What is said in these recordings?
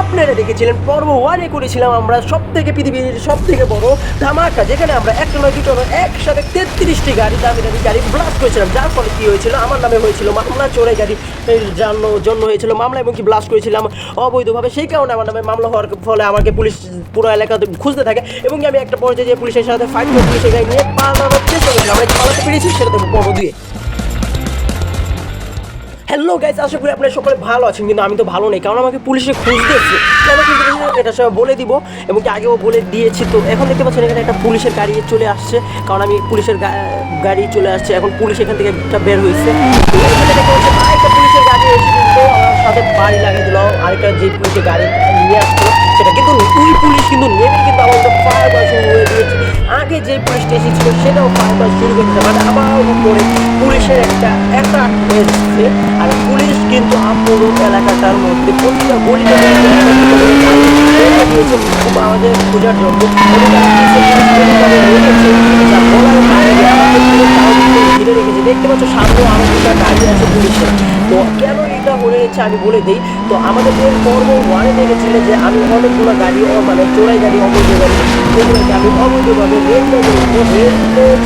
আপনারা দেখেছিলেন, পর্ব ওয়ানে করেছিলাম আমরা সব থেকে পৃথিবীর সব থেকে বড় ধামাকা, যেখানে আমরা একটা নয়, দুটো নয়, একসাথে তেত্রিশটি গাড়ি দামি দামি গাড়ি ব্লাস্ট করেছিলাম। যার ফলে কি হয়েছিল? আমার নামে হয়েছিল মামলা চোরাই গাড়ি জন্য জন্য হয়েছিল মামলা এবং কি ব্লাস্ট করেছিলাম অবৈধভাবে। সেই কারণে আমার নামে মামলা হওয়ার ফলে আমাকে পুলিশ পুরো এলাকাতে খুঁজতে থাকে এবং আমি একটা পর্যায়ে যে পুলিশের সাথে ফাইট করে পুলিশের গাড়ি নিয়ে পালানোর চেষ্টা করেছিলাম। পালাতে পেরেছি? সেটা দেখব পর্ব দিয়ে। হ্যালো গাইস আশা করি আপনারা সকলে ভালো আছেন, কিন্তু আমি তো ভালো নেই, কারণ আমাকে পুলিশে খুঁজতেছে এটা সব বলে দিব, এবং কি আগেও বলে দিয়েছি। তো এখন দেখতে পাচ্ছেন এখানে একটা পুলিশের গাড়ি চলে আসছে, কারণ আমি পুলিশের গাড়ি চলে আসছে, এখন পুলিশ এখান থেকে একটা বের হয়েছে। পুলিশের গাড়ি এসে সাথে বাড়ি লাগিয়ে দিল, আরেকটা যে পুলিশের গাড়ি নিয়ে আসছিল সেটা কিন্তু ওই পুলিশ কিন্তু নেমে কিন্তু আমার আগে যে পুলিশটা এসেছিল সেটাও করা শুরু করে দিয়েছে মানে আবার উপরে পুলিশের একটা অ্যাটাক হয়েছে আর পুলিশ কিন্তু পুরো এলাকাটার মধ্যে প্রতিটা গলিতে আমাদের খোঁজার জন্য পুরো দেখতে পাচ্ছ সামনেও আরও দুটা গাড়ি আছে পুলিশের। তো রেখেছে আমি বলে দিই। তো আমাদের যে পর্ব ওয়ানে দেখেছিলে যে আমি অনেকগুলো গাড়ি মানে চোরাই গাড়ি অবৈধ গাড়ি যেগুলোকে আমি অবৈধভাবে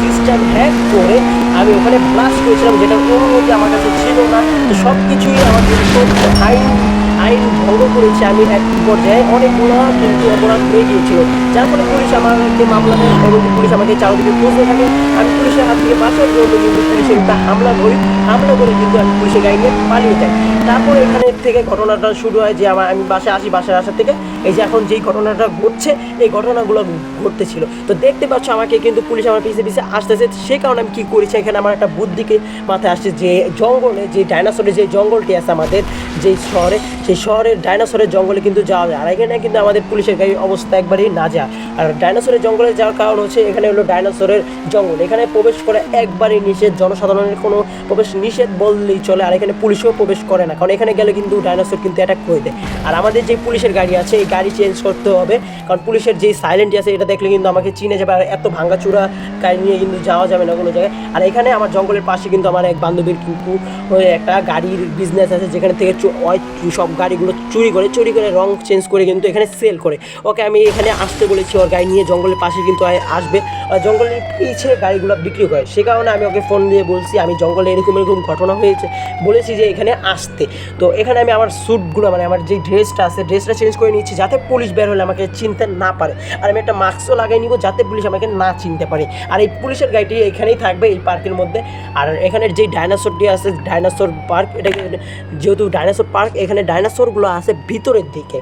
সিস্টেম হ্যাক করে আমি ওখানে ব্লাস্ট করেছিলাম, যেটা অনুমতি আমার কাছে ছিল না। তো সব কিছুই আমার বিরুদ্ধে আইন ভঙ্গ করেছে আমি এক পর্যায়ে। অনেকগুলো কিন্তু অপরাধ হয়ে গিয়েছিল। যার ফলে পুলিশ আমাকে মামলা এবং পুলিশ আমাকে চারদিকে খুঁজতে থাকে। আমি পুলিশের হাত থেকে বাঁচার জন্য কিন্তু পুলিশের একটা হামলা করি। হামলা করে কিন্তু আমি পুলিশের গাড়ি নিয়ে পালিয়ে যাই। তারপরে এখানে থেকে ঘটনাটা শুরু হয় যে আমার, আমি বাসায় আসি, বাসায় আসার থেকে। এই যে এখন যেই ঘটনাটা ঘটছে, এই ঘটনাগুলো ঘটতেছিল। তো দেখতে পাচ্ছ আমাকে কিন্তু পুলিশ আমার পিছিয়ে পিছিয়ে আসতেছে। সে কারণে আমি কী করেছি? এখানে আমার একটা বুদ্ধিকে মাথায় আসছে যে জঙ্গলে, যে ডাইনোসরের যে জঙ্গলটি আছে আমাদের যেই শহরে সেই শহরের ডাইনোসরের জঙ্গলে কিন্তু যাওয়া যায়। আর এখানে কিন্তু আমাদের পুলিশের গাড়ির অবস্থা একবারেই না যায় আর ডাইনোসরের জঙ্গলে যাওয়ার কারণ হচ্ছে এখানে হলো ডাইনোসরের জঙ্গল। এখানে প্রবেশ করে একবারই নিষেধ। জনসাধারণের কোনো প্রবেশ নিষেধ বললেই চলে। আর এখানে পুলিশও প্রবেশ করে না। কারণ এখানে গেলে কিন্তু ডাইনোসর কিন্তু অ্যাটাক করে দেয়। আর আমাদের যে পুলিশের গাড়ি আছে, এই গাড়ি চেঞ্জ করতে হবে। কারণ পুলিশের যেই সাইলেন্ট আছে, এটা দেখলে কিন্তু আমাকে চিনে যাবে। আর এত ভাঙ্গাচুরা গাড়ি নিয়ে কিন্তু যাওয়া যাবে না কোনো জায়গায়। আর এখানে আমার জঙ্গলের পাশে কিন্তু আমার এক বান্ধবীর কিন্তু একটা গাড়ির বিজনেস আছে, যেখানে থেকে সব গাড়িগুলো চুরি করে চুরি করে রং চেঞ্জ করে কিন্তু এখানে সেল করে। ওকে, আমি এখানে আসতে বলেছি, ওর গাড়ি নিয়ে জঙ্গলের পাশে কিন্তু আসবে। জঙ্গলের পিছে গাড়িগুলো বিক্রি করে, সে কারণে আমি ওকে ফোন দিয়ে বলছি, আমি জঙ্গলে এরকম এরকম ঘটনা হয়েছে, বলেছি যে এখানে আসতে। তো এখানে আমি আমার স্যুটগুলো মানে আমার যে ড্রেসটা আছে ড্রেসটা চেঞ্জ করে নিচ্ছি যাতে পুলিশ বের হলে আমাকে চিনতে না পারে। আর আমি একটা মাস্কও লাগাই নিব, যাতে পুলিশ আমাকে না চিনতে পারে। আর এই পুলিশের গাড়িটি এখানেই থাকবে, এই পার্কের মধ্যে। আর এখানের যে ডাইনোসরটি আছে ডাইনোসর পার্ক এটাকে যেহেতু ডাইনোসর পার্ক এখানে ডাইনোসরগুলো আছে ভিতরের দিকে।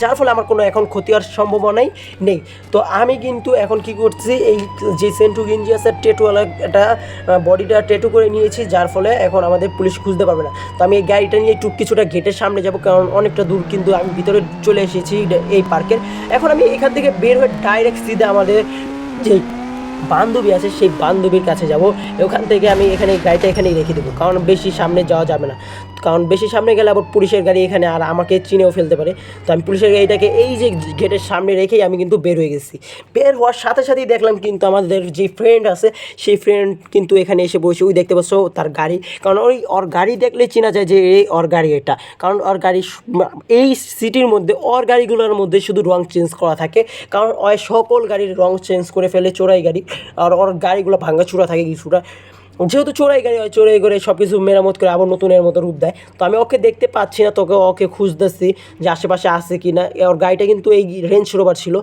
যার ফলে আমার কোনো এখন ক্ষতি হওয়ার সম্ভাবনাই নেই। তো আমি কিন্তু এখন কি করছি, এই যে সেন্টু গেঞ্জি আছে টেটুওয়ালা একটা বডিটা টেটু করে নিয়েছি, যার ফলে এখন আমাদের পুলিশ খুঁজতে পারবে না। তো আমি এই গাড়িটা নিয়ে একটু কিছুটা গেটের সামনে যাব, কারণ অনেকটা দূর কিন্তু আমি ভিতরে চলে এসেছি এই পার্কের। এখন আমি এখান থেকে বের হয়ে ডাইরেক্ট সিধা আমাদের যে বান্ধবী আছে, সেই বান্ধবীর কাছে যাব। ওখান থেকে আমি এখানে গাড়িটা এখানেই রেখে দেবো, কারণ বেশি সামনে যাওয়া যাবে না। কারণ বেশি সামনে গেলে আবার পুলিশের গাড়ি এখানে আর আমাকে চিনেও ফেলতে পারে। তো আমি পুলিশের গাড়িটাকে এই যে গেটের সামনে রেখেই আমি কিন্তু বের হয়ে গেছি। বের হওয়ার সাথে সাথেই দেখলাম কিন্তু আমাদের যে ফ্রেন্ড আছে, সেই ফ্রেন্ড কিন্তু এখানে এসে বসে, ওই দেখতে পাচ্ছ তার গাড়ি? কারণ ওই ওর গাড়ি দেখলে চেনা যায় যে এই ওর গাড়ি এটা। কারণ ওর গাড়ি এই সিটির মধ্যে, ওর গাড়িগুলোর মধ্যে শুধু রং চেঞ্জ করা থাকে। কারণ ওই সকল গাড়ির রং চেঞ্জ করে ফেলে চোরাই গাড়ি। আর ওর গাড়িগুলো ভাঙ্গা চূড়া থাকে কিছুটা যেহেতু চোরাই গাড়ি হয়, চোরাই করে সব কিছু মেরামত করে আবার নতুনের মতো রূপ দেয়। তো আমি ওকে দেখতে পাচ্ছি না, তোকে ওকে খুঁজতেছি যে আশেপাশে আছে কি না ওর গাড়িটা কিন্তু এই রেঞ্জ রোভার ছিল।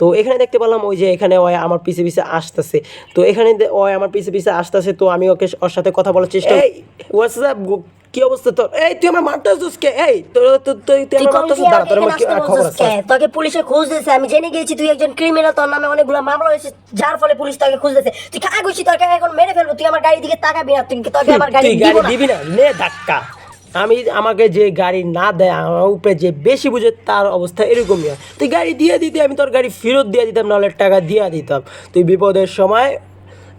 তো এখানে দেখতে পেলাম ওই যে এখানে ওই আমার পিছে পিছে আসতেছে। তো এখানে ওই আমার পিছে পিছে আসতেছে, তো আমি ওকে ওর সাথে কথা বলার চেষ্টা হোয়াটসঅ্যাপ কি অবস্থা তোর? এই তুই আমার মারতেছিস কে? এই তোর তুই তুই আমার মারতেছিস দাঁড়া তোর আমার কি- খবর আছে? তোকে পুলিশে খোঁজ দিয়েছে। আমি জেনে গেছি তুই একজন ক্রিমিনাল তোর নামে অনেকগুলো মামলা হয়েছে যার ফলে পুলিশ তোকে খুঁজতেছে তুই খা গেছি তোকে এখন মেরে ফেলব। তুই আমার গাড়ি দিকে তাকাবি না তুই তোকে আমার গাড়ি গাড়ি দিবি না? নে ধাক্কা। আমি আমাকে যে গাড়ি না দেয় আমার উপরে যে বেশি বুঝে তার অবস্থা এরকমই হয়। তুই গাড়ি দিয়ে দিতে আমি তোর গাড়ি ফেরত দিয়ে দিতাম নাহলে টাকা দিয়ে দিতাম। তুই বিপদের সময়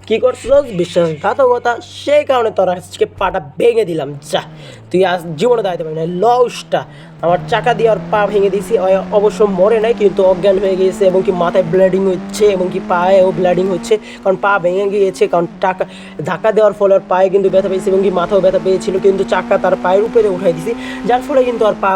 কী করছিস? বিশ্বাসঘাতকতা, সেই কারণে তোর আজকে পাটা ভেঙে দিলাম। যা, তুই আজ জীবনে দাঁড়াতে পারবি না। লউসটা আমার চাকা দিয়ে ওর পা ভেঙে দিয়েছি। অবশ্য মরে নাই, কিন্তু অজ্ঞান হয়ে গিয়েছে এবং কি মাথায় ব্লিডিং হচ্ছে এবং কি পায়েও ব্লিডিং হচ্ছে। কারণ পা ভেঙে গিয়েছে, কারণ টাকা, ধাক্কা দেওয়ার ফলে ওর পায়ে কিন্তু ব্যথা পেয়েছে এবং কি মাথাও ব্যথা পেয়েছিল, কিন্তু চাকা তার পায়ের উপরে উঠাই দিয়েছি, যার ফলে কিন্তু ওর পা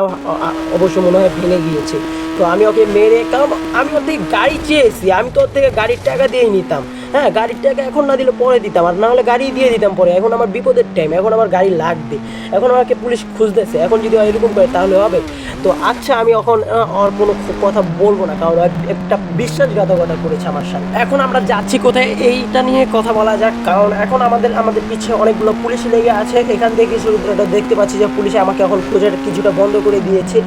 অবশ্য মনে হয় ভেঙে গিয়েছে। তো আমি ওকে মেরে, কারণ আমি ওর থেকে গাড়ি চেয়েছি, আমি তো ওর থেকে গাড়ির টাকা দিয়েই নিতাম। হ্যাঁ গাড়ির টাকা এখন না দিলে পরে দিতাম আর না হলে গাড়ি দিয়ে দিতাম পরে। এখন আমার বিপদের টাইম এখন আমার গাড়ি লাগবে। এখন আমাকে পুলিশ খুঁজতেছে। এখন যদি এরকম করে তাহলে হবে। তো আচ্ছা আমি এখন আর কোনো কথা বলব না, কারণ একটা বিশ্বাসঘাতকতা করেছে আমার সাথে। এখন আমরা যাচ্ছি কোথায় এইটা নিয়ে কথা বলা যাক, কারণ এখন আমাদের আমাদের পিছিয়ে অনেকগুলো পুলিশ লেগে আছে। এখান থেকে শুরু করে দেখতে পাচ্ছি যে পুলিশ আমাকে এখন খোঁজার কিছুটা বন্ধ করে দিয়েছে।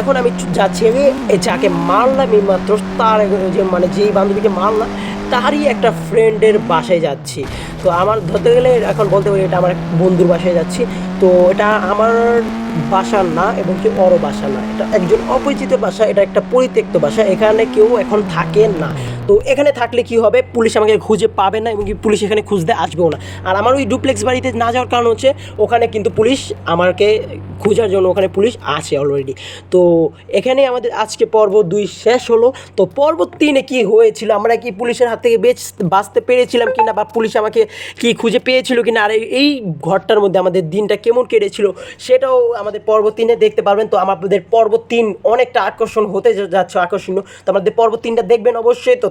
এখন আমি যাচ্ছি, আমি যাকে মারলাম এই মাত্র তার, যে মানে যেই বান্ধবীকে মারলাম তারই একটা ফ্রেন্ডের বাসায় যাচ্ছি। তো আমার ধরতে গেলে এখন বলতে পারি এটা আমার এক বন্ধুর বাসায় যাচ্ছি। তো এটা আমার বাসার না এবং কি অর বাসা না। এটা একজন অপরিচিত বাসা, এটা একটা পরিত্যক্ত বাসা। এখানে কেউ এখন থাকে না। তো এখানে থাকলে কি হবে? পুলিশ আমাকে খুঁজে পাবে না এবং কি পুলিশ এখানে খুঁজতে আসবেও না। আর আমার ওই ডুপ্লেক্স বাড়িতে না যাওয়ার কারণ হচ্ছে, ওখানে কিন্তু পুলিশ আমাকে খোঁজার জন্য ওখানে পুলিশ আছে অলরেডি তো এখানে আমাদের আজকে পর্ব দুই শেষ হলো। তো পর্ব তিনে কি হয়েছিল? আমরা কি পুলিশের হাত থেকে বেচ, বাঁচতে পেরেছিলাম কি না বা পুলিশ আমাকে কি খুঁজে পেয়েছিল কি না আর এই- ঘরটার মধ্যে আমাদের দিনটা কেমন কেটেছিল সেটাও আমাদের পর্ব তিনে দেখতে পারবেন। তো আমাদের পর্ব তিন অনেকটা আকর্ষণ হতে যাচ্ছে আকর্ষণীয়। তো আমাদের পর্ব তিনটা দেখবেন অবশ্যই। তো